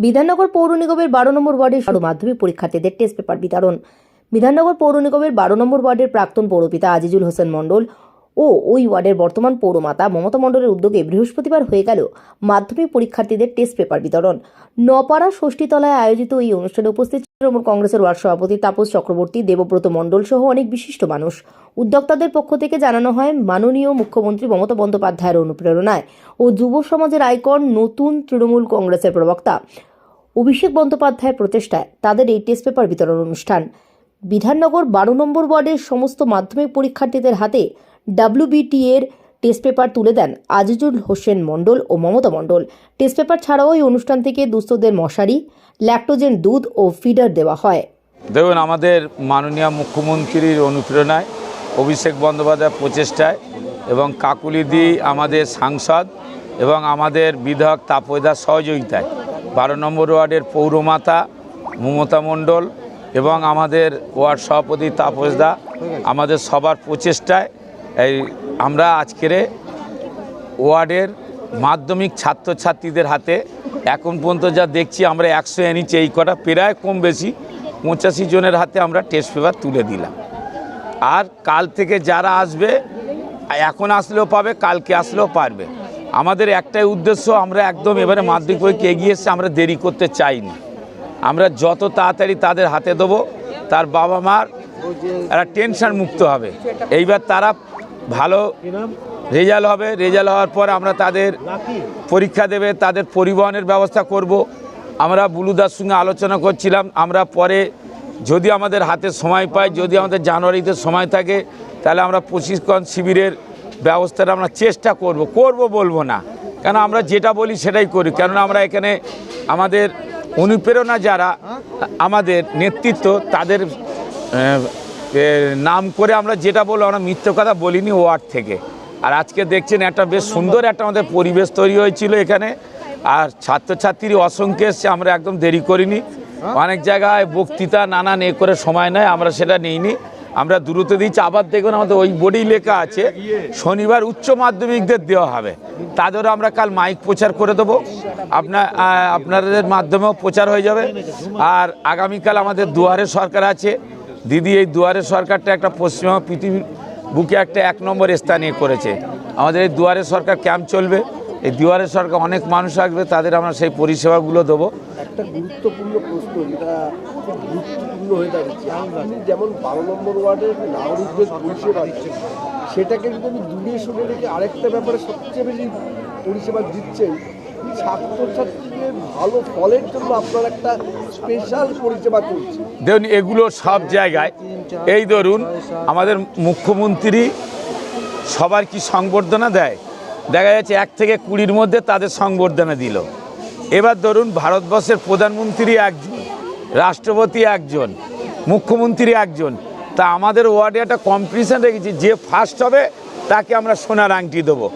বিধাননগর পৌর নিগমের বারো নম্বর ওয়ার্ডের মাধ্যমিক পরীক্ষার্থীদের টেস্ট পেপার বিতরণ। বিধাননগর পৌর নিগমের বারো নম্বর ওয়ার্ডের প্রাক্তন পৌরপিতা আজিজুল হোসেন মণ্ডল ও ওই ওয়ার্ডের বর্তমান পৌরমাতা মমতা মণ্ডলের উদ্যোগে বৃহস্পতিবার হয়ে গেল মাধ্যমিক পরীক্ষার্থীদের টেস্ট পেপার বিতরণ। নপাড়া ষষ্ঠীতলায় আয়োজিত এই অনুষ্ঠানে উপস্থিত তৃণমূল কংগ্রেসের ওয়ার্ড সভাপতি তাপস চক্রবর্তী, দেবব্রত মণ্ডল সহ অনেক বিশিষ্ট মানুষ। উদ্যোক্তাদের পক্ষ থেকে জানানো হয়, মাননীয় মুখ্যমন্ত্রী মমতা বন্দ্যোপাধ্যায়ের অনুপ্রেরণায় ও যুব সমাজের আইকন নতুন তৃণমূল কংগ্রেসের প্রবক্তা অভিষেক বন্দ্যোপাধ্যায়ের প্রচেষ্টায় তাদের এই টেস্ট পেপার বিতরণ অনুষ্ঠান। বিধাননগর বারো নম্বর ওয়ার্ডের সমস্ত মাধ্যমিক পরীক্ষার্থীদের হাতে ডাব্লিউবিটি এর টেস্ট পেপার তুলে দেন আজিজুল হোসেন মণ্ডল ও মমতা মণ্ডল। টেস্ট পেপার ছাড়াও এই অনুষ্ঠান থেকে দুস্থদের মশারি, ল্যাক্টোজেন দুধ ও ফিডার দেওয়া হয়। দেখুন, আমাদের মাননীয় মুখ্যমন্ত্রীর অনুপ্রেরণায়, অভিষেক বন্দ্যোপাধ্যায়ের প্রচেষ্টায় এবং কাকুলিদি আমাদের সাংসদ এবং আমাদের বিধায়ক তাপয়দার সহযোগিতায় বারো নম্বর ওয়ার্ডের পৌরমাতা মমতা মণ্ডল এবং আমাদের ওয়ার্ড সভাপতি তাপসদা আমাদের সবার প্রচেষ্টায় এই আমরা আজকের ওয়ার্ডের মাধ্যমিক ছাত্রছাত্রীদের হাতে এখন পর্যন্ত যা দেখছি, আমরা একশো এনেছি এই কটা প্রায় কম বেশি পঁচাশি জনের হাতে আমরা টেস্ট পেপার তুলে দিলাম। আর কাল থেকে যারা আসবে, এখন আসলেও পাবে, কালকে আসলেও পারবে। আমাদের একটাই উদ্দেশ্য, আমরা একদম এবারে মাধ্যমিক পরীক্ষা এগিয়ে এসে আমরা দেরি করতে চাইনি। আমরা যত তাড়াতাড়ি তাদের হাতে দেবো, তার বাবা মার একটা টেনশন মুক্ত হবে। এইবার তারা ভালো রেজাল্ট হবে। রেজাল্ট হওয়ার পর আমরা তাদের পরীক্ষা দেবে তাদের পরিবহনের ব্যবস্থা করব। আমরা বুলুদার সঙ্গে আলোচনা করছিলাম। আমরা পরে যদি আমাদের হাতে সময় পাই যদি আমাদের জানুয়ারিতে সময় থাকে তাহলে আমরা প্রশিক্ষণ শিবিরের ব্যবস্থাটা আমরা চেষ্টা করব। করব বলব না। কেন আমরা যেটা বলি সেটাই করি। কেননা আমরা এখানে আমাদের অনুপ্রেরণা যারা আমাদের নেতৃত্ব তাদের নাম করে আমরা যেটা বলব আমরা মিথ্যে কথা বলিনি ওয়ার্ড থেকে। আর আজকে দেখছেন একটা বেশ সুন্দর একটা আমাদের পরিবেশ তৈরি হয়েছিল এখানে। আর ছাত্রছাত্রী অসংখ্য এসছে আমরা একদম দেরি করিনি। অনেক জায়গায় বক্তৃতা নানান এ করে সময় নেয় আমরা সেটা নিইনি। আমরা দ্রুত দিচ্ছি। আবার দেখুন আমাদের ওই বোর্ডেই লেখা আছে শনিবার উচ্চ মাধ্যমিকদের দেওয়া হবে। তাদেরও আমরা কাল মাইক প্রচার করে দেবো। আপনার আপনাদের মাধ্যমেও প্রচার হয়ে যাবে। আর আগামীকাল আমাদের দুয়ারে সরকার আছে। দিদি, এই দুয়ারে সরকারটা একটা পশ্চিমবঙ্গ পৃথিবীর বুকে একটা এক নম্বর স্থানীয় করেছে। আমাদের এই দুয়ারে সরকার ক্যাম্প চলবে। এই দুয়ারে সরকার অনেক মানুষ আসবে, তাদের আমরা সেই পরিষেবাগুলো দেবো। একটা গুরুত্বপূর্ণ প্রশ্ন গুরুত্বপূর্ণ হয়ে দাঁড়িয়েছে। যেমন বারো নম্বর ওয়ার্ডের নাগরিকদের পরিষেবা সেটাকে যদি দূরে সরে রেখে আরেকটা ব্যাপারে সবচেয়ে বেশি পরিষেবা দিচ্ছেন ছাত্রছাত্রীদের ভালো ফলের জন্য একটা স্পেশাল পরিষেবা দেখুন, এগুলো সব জায়গায়। এই ধরুন, আমাদের মুখ্যমন্ত্রী সবার কি সংবর্ধনা দেয়? দেখা যাচ্ছে এক থেকে কুড়ির মধ্যে তাদের সংবর্ধনা দিল। এবার ধরুন, ভারতবর্ষের প্রধানমন্ত্রী একজন, রাষ্ট্রপতি একজন, মুখ্যমন্ত্রী একজন, তা আমাদের ওয়ার্ডে একটা কম্পিটিশান রেখেছি, যে ফার্স্ট হবে, তাকে আমরা সোনার আংটি দেবো।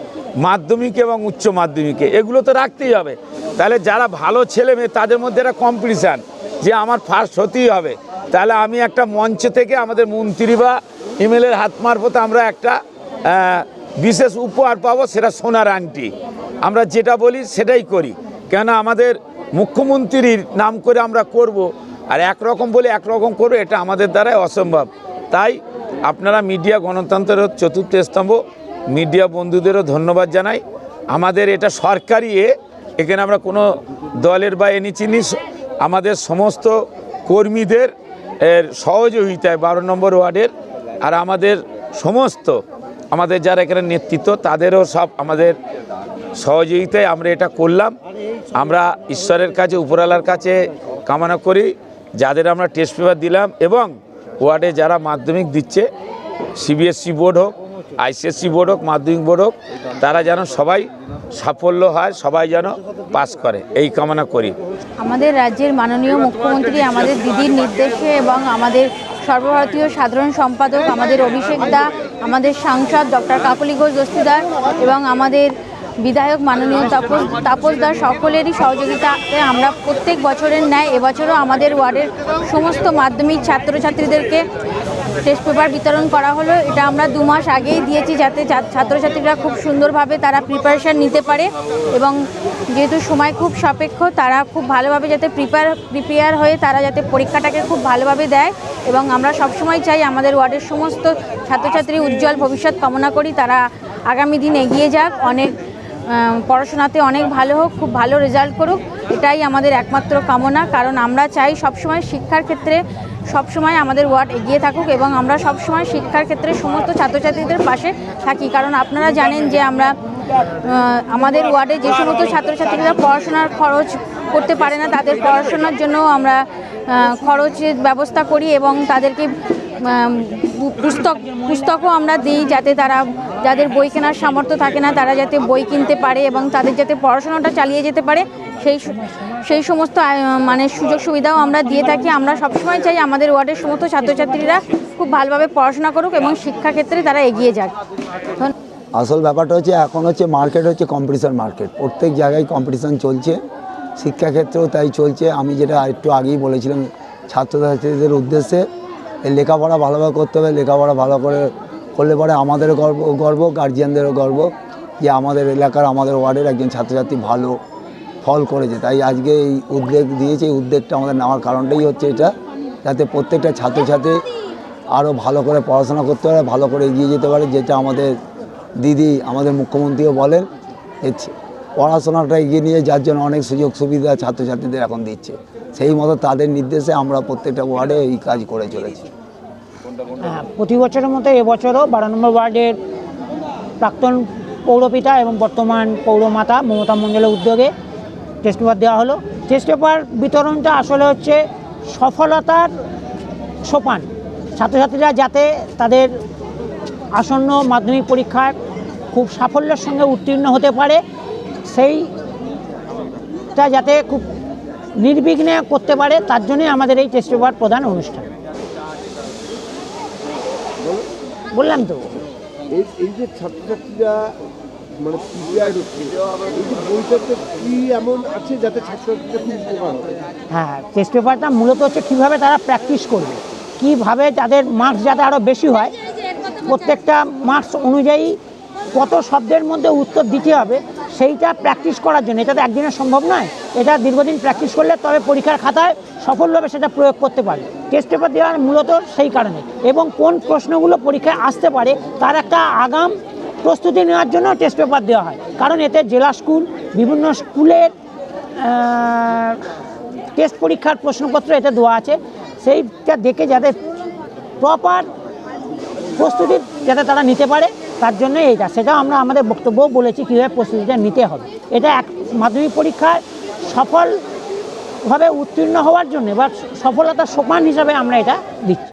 মাধ্যমিক এবং উচ্চ মাধ্যমিকে, এগুলো তো রাখতেই হবে। তাহলে যারা ভালো ছেলে মেয়ে, তাদের মধ্যে একটা কম্পিটিশান যে আমার ফার্স্ট হতেই হবে। তাহলে আমি একটা মঞ্চ থেকে আমাদের মন্ত্রী বা এমএলএর হাত মারফত আমরা একটা বিশেষ উপহার পাবো, সেটা সোনার আংটি। আমরা যেটা বলি, সেটাই করি। কেন আমাদের মুখ্যমন্ত্রীর নাম করে আমরা করব, আর একরকম বলে একরকম করব, এটা আমাদের দ্বারাই অসম্ভব। তাই আপনারা মিডিয়া গণতন্ত্রের চতুর্থ স্তম্ভ মিডিয়া বন্ধুদেরও ধন্যবাদ জানাই। আমাদের এটা সরকারি এ, এখানে আমরা কোনো দলের বা এনি চিনি আমাদের সমস্ত কর্মীদের এর সহযোগিতায় বারো নম্বর ওয়ার্ডের আর আমাদের সমস্ত, আমাদের যারা এখানে নেতৃত্ব, তাদেরও সব আমাদের সহযোগিতায় আমরা এটা করলাম। আমরা ঈশ্বরের কাছে উপরালার কাছে কামনা করি, যাদের আমরা টেস্ট পেপার দিলাম এবং ওয়ার্ডে যারা মাধ্যমিক দিচ্ছে সিবিএসসি বোর্ড হোক আইসিএসসি বোর্ড হোক, মাধ্যমিক বোর্ড হোক, তারা যেন সবাই সাফল্য হয়, সবাই যেন পাস করে। এই কামনা করি। আমাদের রাজ্যের মাননীয় মুখ্যমন্ত্রী আমাদের দিদির নির্দেশে এবং আমাদের সর্বভারতীয় সাধারণ সম্পাদক আমাদের অভিষেক দা, আমাদের সাংসদ ডক্টর কাকলি ঘোষ দস্তিদার এবং আমাদের বিধায়ক মাননীয় তাপস তাপস দার সকলেরই সহযোগিতাতে আমরা প্রত্যেক বছরের ন্যায়, এবছরও আমাদের ওয়ার্ডের সমস্ত মাধ্যমিক ছাত্রছাত্রীদেরকে টেস্ট পেপার বিতরণ করা হলো। এটা আমরা দু মাস আগেই দিয়েছি যাতে ছাত্রছাত্রীরা খুব সুন্দরভাবে তারা প্রিপারেশান নিতে পারে এবং যেহেতু সময় খুব সাপেক্ষ, তারা খুব ভালোভাবে যাতে প্রিপেয়ার প্রিপেয়ার হয়ে তারা যাতে পরীক্ষাটাকে খুব ভালোভাবে দেয় এবং আমরা সবসময় চাই আমাদের ওয়ার্ডের সমস্ত ছাত্রছাত্রী উজ্জ্বল ভবিষ্যৎ কামনা করি। তারা আগামী দিন এগিয়ে যাক। অনেক পড়াশোনাতে অনেক ভালো হোক, খুব ভালো রেজাল্ট করুক। এটাই আমাদের একমাত্র কামনা, কারণ আমরা চাই সবসময় শিক্ষার ক্ষেত্রে সবসময় আমাদের ওয়ার্ড এগিয়ে থাকুক এবং আমরা সবসময় শিক্ষার ক্ষেত্রে সমস্ত ছাত্রছাত্রীদের পাশে থাকি। কারণ আপনারা জানেন যে আমরা আমাদের ওয়ার্ডে যে সমস্ত ছাত্রছাত্রীরা পড়াশোনার খরচ করতে পারে না, তাদের পড়াশোনার জন্য আমরা খরচের ব্যবস্থা করি এবং তাদেরকে পুস্তক পুস্তকও আমরা দিই যাতে তারা যাদের বই কেনার সামর্থ্য থাকে না, তারা যাতে বই কিনতে পারে এবং তাদের যাতে পড়াশোনাটা চালিয়ে যেতে পারে, সেই সেই সমস্ত মানে সুযোগ সুবিধাও আমরা দিয়ে থাকি। আমরা সবসময় চাই আমাদের ওয়ার্ডের সমস্ত ছাত্রছাত্রীরা খুব ভালোভাবে পড়াশোনা করুক এবং শিক্ষাক্ষেত্রে তারা এগিয়ে যাক। আসল ব্যাপারটা হচ্ছে, এখন হচ্ছে মার্কেট হচ্ছে কম্পিটিশন মার্কেট প্রত্যেক জায়গায় কম্পিটিশন চলছে, শিক্ষাক্ষেত্রেও তাই চলছে। আমি যেটা একটু আগেই বলেছিলাম, ছাত্রছাত্রীদের উদ্দেশ্যে এই লেখাপড়া ভালোভাবে করতে হবে, লেখাপড়া ভালো করে করলে পরে আমাদেরও গর্ব গর্ব গার্জিয়ানদেরও গর্ব যে আমাদের এলাকার, আমাদের ওয়ার্ডের একজন ছাত্রছাত্রী ভালো ফল করেছে। তাই আজকে এই উদ্যোগ দিয়েছে, এই উদ্বেগটা আমাদের নেওয়ার কারণটাই হচ্ছে এটা, যাতে প্রত্যেকটা ছাত্রছাত্রী আরও ভালো করে পড়াশোনা করতে পারে, ভালো করে এগিয়ে যেতে পারে, যেটা আমাদের দিদি, আমাদের মুখ্যমন্ত্রীও বলেন। পড়াশোনাটা এগিয়ে নিয়ে যার জন্য অনেক সুযোগ সুবিধা ছাত্রছাত্রীদের এখন দিচ্ছে। সেই মতো তাদের নির্দেশে আমরা প্রত্যেকটা ওয়ার্ডে এই কাজ করে চলেছি। হ্যাঁ, প্রতি বছরের মতো এবছরও বারো নম্বর ওয়ার্ডের প্রাক্তন পৌরপিতা এবং বর্তমান পৌরমাতা মমতা মণ্ডলের উদ্যোগে টেস্ট পেপার দেওয়া হলো। টেস্ট পেপার বিতরণটা আসলে হচ্ছে সফলতার সোপান। ছাত্রছাত্রীরা যাতে তাদের আসন্ন মাধ্যমিক পরীক্ষায় খুব সাফল্যের সঙ্গে উত্তীর্ণ হতে পারে সেইটা যাতে খুব নির্বিঘ্নে করতে পারে তার জন্যই আমাদের এই টেস্ট পেপার প্রদান অনুষ্ঠান। বললাম তো। এই যে ছাত্রছাত্রীরা মানে প্রিপেয়ার হচ্ছে বইটাতে কি এমন আছে যাতে হ্যাঁ টেস্ট পেপারটা মূলত হচ্ছে কীভাবে তারা প্র্যাকটিস করবে কীভাবে তাদের মার্কস যাতে আরও বেশি হয় প্রত্যেকটা মার্কস অনুযায়ী কত শব্দের মধ্যে উত্তর দিতে হবে সেইটা প্র্যাকটিস করার জন্য, এটা তো একদিনে সম্ভব নয়। এটা দীর্ঘদিন প্র্যাকটিস করলে তবে পরীক্ষার খাতায় সফলভাবে সেটা প্রয়োগ করতে পারে টেস্ট পেপার দেওয়ার মূলত সেই কারণে। এবং কোন প্রশ্নগুলো পরীক্ষায় আসতে পারে, তার একটা আগাম প্রস্তুতি নেওয়ার জন্য টেস্ট পেপার দেওয়া হয়। কারণ এতে জেলা স্কুল, বিভিন্ন স্কুলের টেস্ট পরীক্ষার প্রশ্নপত্র এতে দেওয়া আছে। সেইটা দেখে যাতে প্রপার প্রস্তুতি যাতে তারা নিতে পারে। তার জন্য এইটা। সেটা আমরা আমাদের বক্তব্যও বলেছি কীভাবে প্রস্তুতিটা নিতে হবে। এটা এক মাধ্যমিক পরীক্ষায় সফলভাবে উত্তীর্ণ হওয়ার জন্য বা সফলতার সোপান হিসাবে আমরা এটা দিচ্ছি।